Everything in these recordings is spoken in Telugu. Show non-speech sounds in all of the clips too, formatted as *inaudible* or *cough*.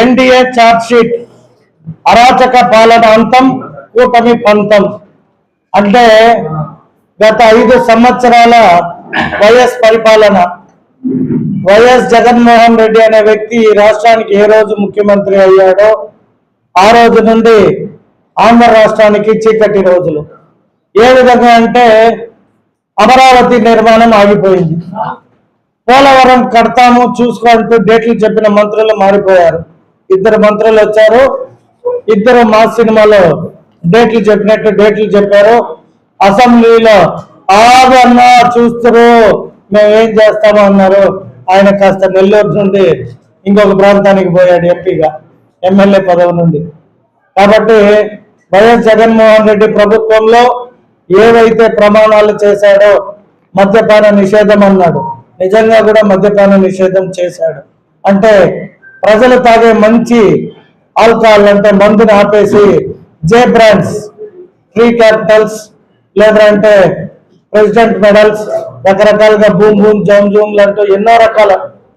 ఎన్డీఏ చార్జ్షీట్ అరాచక పాలన అంతం కూటమి పంతం. అంటే గత ఐదు సంవత్సరాల వైఎస్ పరిపాలన. వైఎస్ జగన్మోహన్ రెడ్డి అనే వ్యక్తి ఈ రాష్ట్రానికి ఏ రోజు ముఖ్యమంత్రి అయ్యాడో ఆ రోజు నుండి ఆంధ్ర రాష్ట్రానికి చీకటి రోజులు. ఏ విధంగా అంటే అమరావతి నిర్మాణం ఆగిపోయింది. పోలవరం కడతాము చూసుకుంటూ డేట్లు చెప్పిన మంత్రులు మారిపోయారు. ఇద్దరు మంత్రులు వచ్చారు. ఇద్దరు మా సినిమాలో డేట్లు చెప్పినట్టు డేట్లు చెప్పారు. అసెంబ్లీలో ఆగన్నా చూస్తారు మేము ఏం చేస్తామో అన్నారు. ఆయన కాస్త నెల్లూరు నుండి ఇంకొక ప్రాంతానికి పోయాడు ఎంపీగా ఎమ్మెల్యే పదవి నుండి. కాబట్టి వైఎస్ జగన్మోహన్ రెడ్డి ప్రభుత్వంలో ఏవైతే ప్రమాణాలు చేశాడో మద్యపాన నిషేధం అన్నాడు. నిజంగా కూడా మద్యపాన నిషేధం చేశాడు. అంటే ప్రజలు తాగే మంచి ఆల్కహాల్ అంటే మందుని ఆపేసి జే బ్రాండ్స్ ఫ్రీ క్యాపిటల్స్ లేదంటే ప్రెసిడెంట్ మెడల్స్ రకరకాలుగా బూమ్ బూమ్ జూమ్ లాంటి ఎన్నో రకాల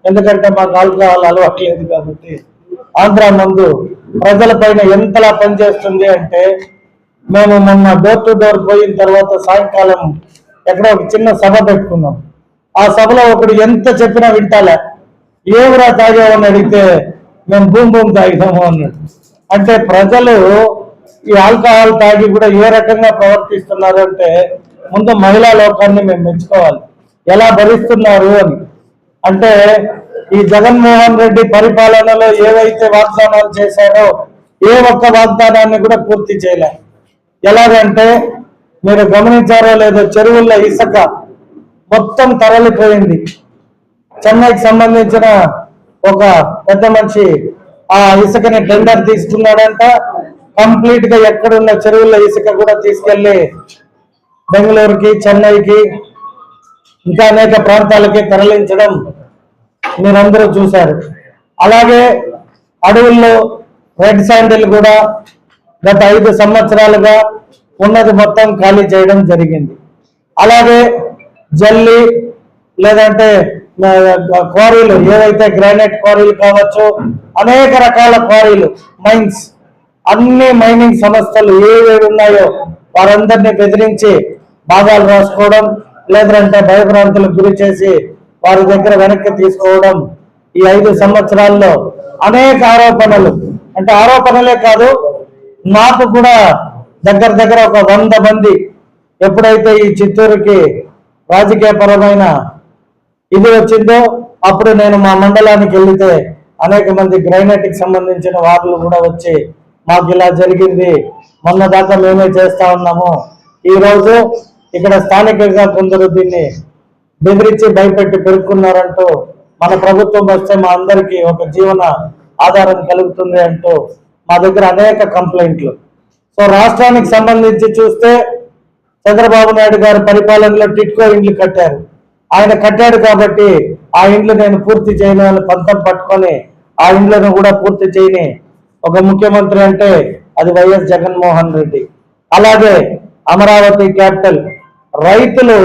ఎందుకంటే మాకు ఆల్కహాల్ అలవాట్లేదు కాబట్టి. ఆంధ్ర మందు ప్రజల పైన ఎంతలా పనిచేస్తుంది అంటే మేము మొన్న డోర్ టు డోర్ పోయిన తర్వాత సాయంకాలం ఎక్కడో ఒక చిన్న సభ పెట్టుకున్నాం. ఆ సభలో ఒకడు ఎంత చెప్పినా వింటాలే. ఏమిరా తాగామని అడిగితే మేము భూమి భూమి తాగినాము అన్నాడు. అంటే ప్రజలు ఈ ఆల్కహాల్ తాగి కూడా ఏ రకంగా ప్రవర్తిస్తున్నారు అంటే ముందు మహిళా లోకాన్ని మేము మెచ్చుకోవాలి. ఎలా భరిస్తున్నారు అని. అంటే ఈ జగన్మోహన్ రెడ్డి పరిపాలనలో ఏవైతే వాగ్దానాలు చేశారో ఏ ఒక్క వాగ్దానాన్ని కూడా పూర్తి చేయలే. ఎలాగంటే మీరు గమనించారో లేదో చెరువుల్లో ఇసుక మొత్తం తరలిపోయింది. చెన్నైకి సంబంధించిన ఒక పెద్ద మనిషి ఆ ఇసుకని టెండర్ తీసుకున్నాడంట. కంప్లీట్గా ఎక్కడున్న చెరువుల ఇసుక కూడా తీసుకెళ్ళి బెంగళూరుకి చెన్నైకి ఇంకా అనేక ప్రాంతాలకి తరలించడం మీరందరూ చూశారు. అలాగే అడవుల్లో రెడ్ శాండిల్ కూడా గత ఐదు సంవత్సరాలుగా ఉన్నది మొత్తం ఖాళీ చేయడం జరిగింది. అలాగే జల్లి లేదంటే క్వారీలు ఏవైతే గ్రానైట్ క్వారీలు కావచ్చు అనేక రకాల క్వారీలు మైన్స్ అన్ని మైనింగ్ సంస్థలు ఏవేవి ఉన్నాయో వారందరినీ బెదిరించి భాగాలు రాసుకోవడం లేదంటే భయభ్రాంతులకు గురి చేసి వారి దగ్గర వెనక్కి తీసుకోవడం ఈ ఐదు సంవత్సరాల్లో అనేక ఆరోపణలు. అంటే ఆరోపణలే కాదు నాకు కూడా దగ్గర దగ్గర ఒక వంద మంది ఎప్పుడైతే ఈ చిత్తూరుకి రాజకీయపరమైన ఇది వచ్చిందో అప్పుడు నేను మా మండలానికి వెళితే అనేక మంది గ్రైనైట్ సంబంధించిన వాళ్ళు కూడా వచ్చి మాకు ఇలా జరిగింది. మొన్న దాకా మేమే చేస్తా ఉన్నాము. ఈరోజు ఇక్కడ స్థానికంగా కొందరు దీన్ని బెదిరించి భయపెట్టి పెరుక్కున్నారంటూ మన ప్రభుత్వం వస్తే మా అందరికీ ఒక జీవన ఆధారం కలుగుతుంది అంటూ మా దగ్గర అనేక కంప్లైంట్లు. సో రాష్ట్రానికి సంబంధించి చూస్తే చంద్రబాబు నాయుడు గారి పరిపాలనలో టిట్కో ఇండ్లు కట్టారు. ఆయన కట్టాడు కాబట్టి ఆ ఇంట్లో నేను పూర్తి చేయను అని పంతం పట్టుకొని ఆ ఇండ్లను కూడా పూర్తి చేయని ఒక ముఖ్యమంత్రి అంటే అది వైఎస్ జగన్మోహన్ రెడ్డి. అలాగే అమరావతి క్యాపిటల్. రైతులు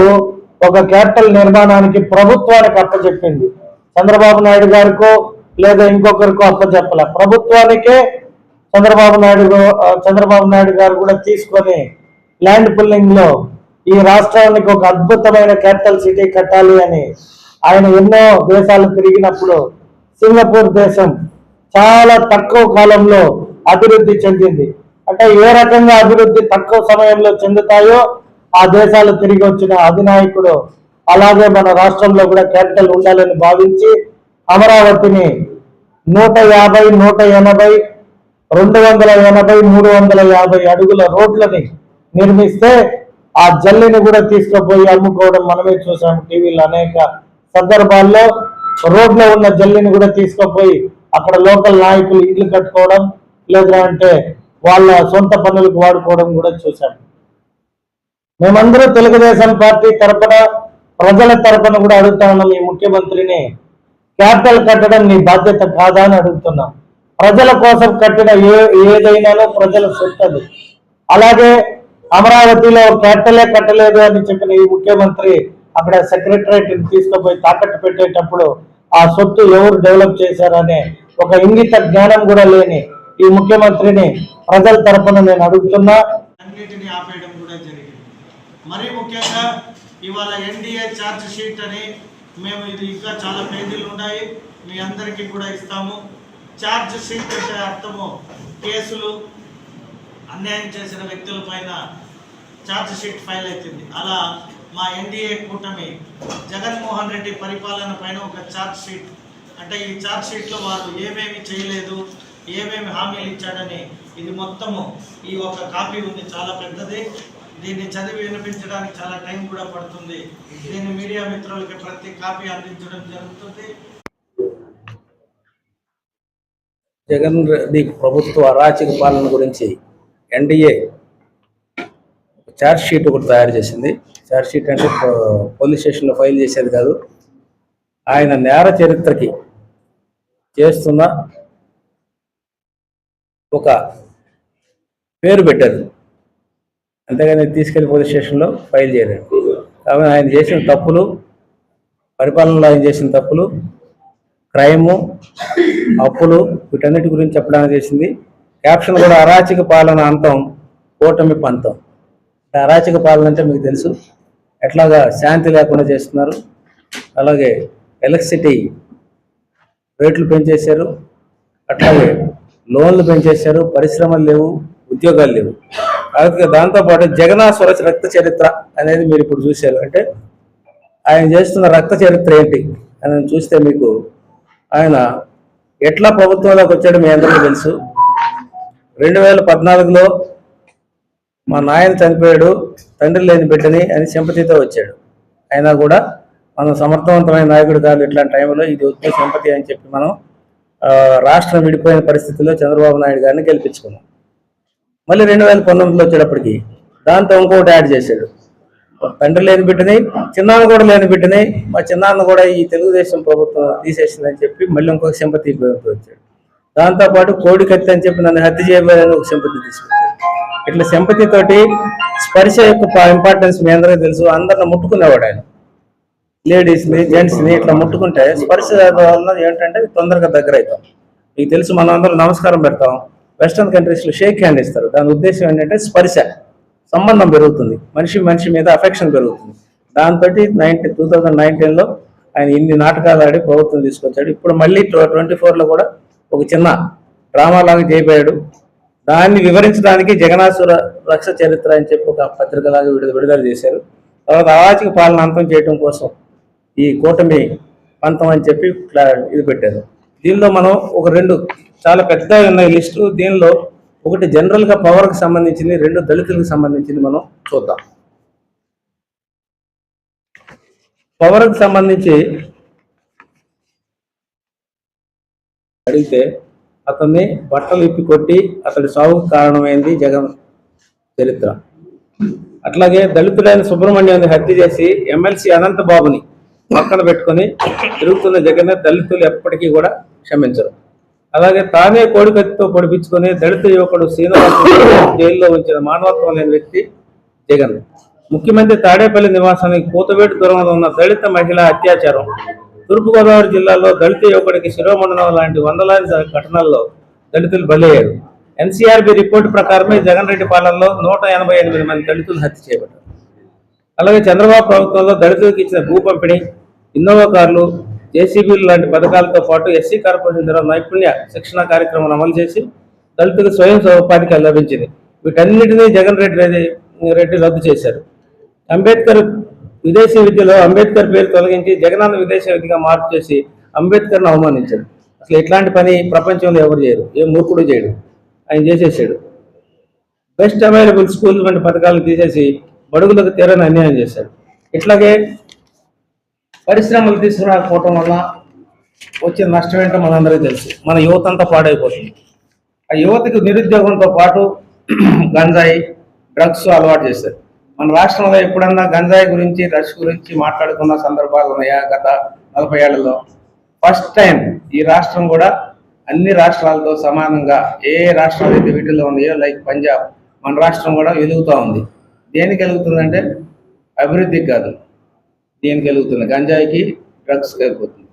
ఒక క్యాపిటల్ నిర్మాణానికి ప్రభుత్వానికి అప్పచెప్పింది చంద్రబాబు నాయుడు గారికో లేదా ఇంకొకరికో అప్పచెప్పలే ప్రభుత్వానికే చంద్రబాబు నాయుడు చంద్రబాబు నాయుడు గారు కూడా తీసుకొని ల్యాండ్ పుల్లింగ్లో ఈ రాష్ట్రానికి ఒక అద్భుతమైన క్యాపిటల్ సిటీ కట్టాలి అని ఆయన ఎన్నో దేశాలు తిరిగినప్పుడు సింగపూర్ దేశం చాలా తక్కువ కాలంలో అభివృద్ధి చెందింది. అంటే ఏ రకంగా అభివృద్ధి తక్కువ సమయంలో చెందుతాయో ఆ దేశాలు తిరిగి వచ్చిన అధినాయకుడు అలాగే మన రాష్ట్రంలో కూడా క్యాపిటల్ ఉండాలని భావించి అమరావతిని నూట యాభై నూట ఎనభై రెండు వందల ఎనభై మూడు వందల యాభై అడుగుల రోడ్లని నిర్మిస్తే ఆ జల్లిని కూడా తీసుకుపోయి అమ్ముకోవడం మనమే చూసాము టీవీలో అనేక సందర్భాల్లో. రోడ్లో ఉన్న జల్లిని కూడా తీసుకుపోయి అక్కడ లోకల్ నాయకులు ఇల్లు కట్టుకోవడం లేదా అంటే వాళ్ళ సొంత పనులకు వాడుకోవడం కూడా చూసాం. మేమందరూ తెలుగుదేశం పార్టీ తరపున ప్రజల తరపున కూడా అడుగుతా ఉన్నాం ఈ ముఖ్యమంత్రిని క్యాపిటల్ కట్టడం నీ బాధ్యత కాదా అని అడుగుతున్నాం. ప్రజల కోసం కట్టిన ఏ ఏదైనానో ప్రజల సొత్తు అలాగే అమరావతిలో క్యాపిటలే కట్టలేదు అని చెప్పిన ఈ ముఖ్యమంత్రి అక్కడ సెక్రటరేట్ తీసుకుపోయి తాకట్టు పెట్టేటప్పుడు ఆ సొత్తు ఎవరు డెవలప్ చేశారనే ఒక ఇంగిత జ్ఞానం కూడా లేని ఈ ముఖ్యమంత్రిని ప్రజల తరపున నేను అడుగుతున్నా. అన్నిటిని ఆపేయడం కూడా జరిగింది. మరీ ముఖ్యంగా ఇవాళ ఎన్డీఏ ఛార్జ్ షీట్ అని మేము ఇది ఇంకా చాలా పేజీలు ఉన్నాయి. మీ అందరికీ కూడా ఇస్తాము. ఛార్జ్ షీట్ అంటే అర్థము కేసులు అన్యాయం చేసిన వ్యక్తుల పైన షీట్ ఫైల్ అవుతుంది అలా మా ఎన్డీఏ కూటమి జగన్మోహన్ రెడ్డి పరిపాలన పైన ఒక షీట్ అంటే ఈ షీట్లో వారు ఏమేమి చేయలేదు ఏమేమి హామీలు ఇచ్చాడని ఇది మొత్తము ఈ ఒక కాపీ ఉంది. చాలా పెద్దది. దీన్ని చదివి వినిపించడానికి చాలా టైం కూడా పడుతుంది. దీన్ని మీడియా మిత్రులకి ప్రతి కాపీ అందించడం జరుగుతుంది. జగన్ రెడ్డి ప్రభుత్వ అరాచక పాలన గురించి ఎన్డీఏ ఛార్జ్ షీట్ ఒకటి తయారు చేసింది. ఛార్జ్ షీట్ అంటే పోలీస్ స్టేషన్లో ఫైల్ చేసేది కాదు. ఆయన నేర చరిత్రకి చేస్తున్న ఒక పేరు పెట్టారు. అంతేగాని తీసుకెళ్ళి పోలీస్ స్టేషన్లో ఫైల్ చేయలేదు. కాబట్టి ఆయన చేసిన తప్పులు పరిపాలనలో ఆయన చేసిన తప్పులు క్రైము అప్పులు వీటన్నిటి గురించి చెప్పడానికి చేసింది క్యాప్షన్ కూడా అరాచక పాలన అంతం కూటమి పంతం. అరాచక పాలన అంటే మీకు తెలుసు. ఎట్లాగా శాంతి లేకుండా చేస్తున్నారు. అలాగే ఎలక్ట్రిసిటీ రేట్లు పెంచేశారు. అట్లాగే లోన్లు పెంచేశారు. పరిశ్రమలు లేవు ఉద్యోగాలు లేవు. కాబట్టి దాంతోపాటు జగనాసుర రక్త చరిత్ర అనేది మీరు ఇప్పుడు చూశారు. అంటే ఆయన చేస్తున్న రక్త చరిత్ర ఏంటి అని చూస్తే మీకు ఆయన ఎట్లా ప్రభుత్వంలోకి వచ్చాడు మీ అందరికీ తెలుసు. రెండు వేల పద్నాలుగులో మా నాయన చనిపోయాడు తండ్రి లేని బిడ్డని అని సింపతితో వచ్చాడు. అయినా కూడా మనం సమర్థవంతమైన నాయకుడు కాదు ఇట్లాంటి టైంలో ఇది వచ్చే సింపతి అని చెప్పి మనం రాష్ట్రం విడిపోయిన పరిస్థితుల్లో చంద్రబాబు నాయుడు గారిని గెలిపించుకున్నాం. మళ్ళీ రెండు వేల పంతొమ్మిదిలో వచ్చేటప్పటికి దాంతో ఇంకోటి యాడ్ చేశాడు. తండ్రి లేని బిడ్డని చిన్నాన్న కూడా లేని బిడ్డని మా చిన్నాన్న కూడా ఈ తెలుగుదేశం ప్రభుత్వం తీసేసిందని చెప్పి మళ్ళీ ఇంకొక సింపతి వచ్చాడు. దాంతోపాటు కోడి కత్తి అని చెప్పి నన్ను హత్య చేయబోయాలని ఒక సింపతి తీసుకొచ్చాడు ఇట్లా సింపతి తోటి స్పర్శ యొక్క ఇంపార్టెన్స్ మీ అందరికీ తెలుసు. అందరిని ముట్టుకునేవాడు ఆయన. లేడీస్ని జెంట్స్ని ఇట్లా ముట్టుకుంటే స్పర్శ వల్ల ఏంటంటే తొందరగా దగ్గర అవుతాం. మీకు తెలుసు మనం అందరం నమస్కారం పెడతాం. వెస్ట్రన్ కంట్రీస్లో షేక్ హ్యాండ్ ఇస్తారు. దాని ఉద్దేశం ఏంటంటే స్పర్శ. సంబంధం పెరుగుతుంది. మనిషి మనిషి మీద అఫెక్షన్ పెరుగుతుంది. దాంతో నైన్టీ టూ థౌజండ్ నైన్టీన్లో ఆయన ఇన్ని నాటకాలు ఆడి ప్రభుత్వం తీసుకొచ్చాడు. ఇప్పుడు మళ్ళీ ట్వంటీ ఫోర్లో కూడా ఒక చిన్న డ్రామా లాగా చేయబోయాడు దాన్ని వివరించడానికి జగనాసుర రక్ష చరిత్ర అని చెప్పి ఒక పత్రికలాగా విడుదల విడుదల చేశారు. తర్వాత అరాచక పాలన అంతం చేయడం కోసం ఈ కూటమి పంతం అని చెప్పి ఇది పెట్టారు. దీనిలో మనం ఒక రెండు చాలా పెద్దగా ఉన్నాయి లిస్టు. దీనిలో ఒకటి జనరల్గా పవర్కి సంబంధించింది రెండు దళితులకు సంబంధించింది మనం చూద్దాం. పవర్కి సంబంధించి అడిగితే అతన్ని బట్టలు ఇప్పి కొట్టి అతడి సాగుకు కారణమైంది జగన్ చరిత్ర. అట్లాగే దళితుడైన సుబ్రహ్మణ్యాన్ని హత్య చేసి ఎమ్మెల్సీ అనంత బాబుని పక్కన పెట్టుకొని తిరుగుతున్న జగన్ దళితులు ఎప్పటికీ కూడా క్షమించరు. అలాగే తానే కోడికత్తితో పొడిపించుకుని దళిత యువకుడు శ్రీనివాస జైల్లో ఉంచిన మానవత్వం లేని వ్యక్తి జగన్. ముఖ్యమంత్రి తాడేపల్లి నివాసానికి కూతవేటు దూరంలో ఉన్న దళిత మహిళ అత్యాచారం తూర్పుగోదావరి జిల్లాలో దళిత యువకుడికి శిరోమండలం లాంటి వందలాది ఘటనల్లో దళితులు బలయ్యారు. ఎన్సీఆర్బి రిపోర్టు ప్రకారమే జగన్ రెడ్డి పాలనలో నూట ఎనభై ఎనిమిది మంది దళితులు హత్య చేయబడ్డారు. అలాగే చంద్రబాబు ప్రభుత్వంలో దళితులకు ఇచ్చిన భూ పంపిణీ ఇన్నోవా కార్లు జేసీబీలు లాంటి పథకాలతో పాటు ఎస్సీ కార్పొరేషన్ ద్వారా నైపుణ్య శిక్షణ కార్యక్రమం అమలు చేసి దళితులకు స్వయం ఉపాధికి లభించింది. వీటన్నిటినీ జగన్ రెడ్డి రెడ్డి- రెడ్డి రద్దు చేశారు. అంబేద్కర్ విదేశీ విద్యలో అంబేద్కర్ పేరు తొలగించి జగనన్న విదేశీ విద్యగా మార్పు చేసి అంబేద్కర్ను అవమానించాడు. అసలు ఇట్లాంటి పని ప్రపంచంలో ఎవరు చేయరు. ఏ మూర్ఖుడు చేయడు. ఆయన చేసేసాడు. బెస్ట్ అవైలబుల్ స్కూల్ వంటి పథకాలను తీసేసి బడుగులకు తీరని అన్యాయం చేశాడు. ఇట్లాగే పరిశ్రమలు తీసుకురాకపోవటం వల్ల వచ్చే నష్టం ఏంటో మనందరికీ తెలుసు. మన యువత అంతా పాడైపోతుంది. ఆ యువతకు నిరుద్యోగంతో పాటు *clears throat* గంజాయి డ్రగ్స్ అలవాటు చేశారు. మన రాష్ట్రంలో ఎప్పుడన్నా గంజాయి గురించి డ్రగ్స్ గురించి మాట్లాడుకున్న సందర్భాలు ఉన్నాయా గత నలభై ఏళ్ళలో? ఫస్ట్ టైం ఈ రాష్ట్రం కూడా అన్ని రాష్ట్రాలతో సమానంగా ఏ రాష్ట్రాలు అయితే వీటిలో ఉన్నాయో లైక్ పంజాబ్ మన రాష్ట్రం కూడా వెలుగుతూ ఉంది. దేనికి వెలుగుతుందంటే అభివృద్ధికి కాదు. దేనికి వెలుగుతుంది? గంజాయికి డ్రగ్స్ కలిగిపోతుంది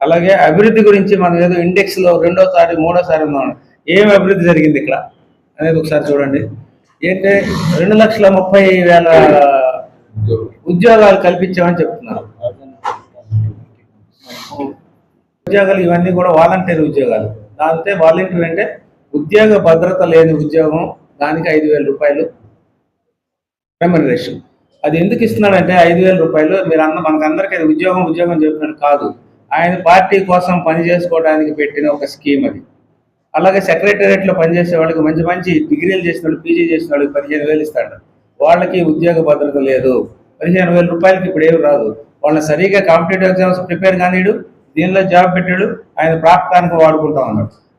అలాగే అభివృద్ధి గురించి మనం ఏదో ఇండెక్స్లో రెండోసారి మూడోసారి ఉన్నాం. ఏం అభివృద్ధి జరిగింది ఇక్కడ? అనేది ఒకసారి చూడండి. ఏంటి? రెండు లక్షల ముప్పై వేల ఉద్యోగాలు కల్పించామని చెప్తున్నారు. ఉద్యోగాలు ఇవన్నీ కూడా వాలంటీర్ ఉద్యోగాలు. దాంతో వాలంటీర్ అంటే ఉద్యోగ భద్రత లేని ఉద్యోగం దానికి ఐదు వేల రూపాయలు రెమ్యునరేషన్ అది ఎందుకు ఇస్తున్నాడంటే ఐదు వేల రూపాయలు మీరు అన్న మనకందరికీ అది ఉద్యోగం ఉద్యోగం చెప్పినట్టు కాదు. ఆయన పార్టీ కోసం పని చేసుకోవడానికి పెట్టిన ఒక స్కీమ్ అది. అలాగే సెక్రటేరియట్లో పనిచేసే వాళ్ళకి మంచి మంచి డిగ్రీలు చేసిన వాళ్ళు పీజీ చేసిన వాళ్ళకి పదిహేను వేలు ఇస్తాడు. వాళ్ళకి ఉద్యోగ భద్రత లేదు. పదిహేను వేల రూపాయలకి ఇప్పుడు ఏమి రాదు. వాళ్ళని సరిగా కాంపిటేటివ్ ఎగ్జామ్స్ ప్రిపేర్ కానీడు దీనిలో జాబ్ పెట్టాడు ఆయన ప్రాప్తానికి వాడుకుంటా ఉన్నాడు.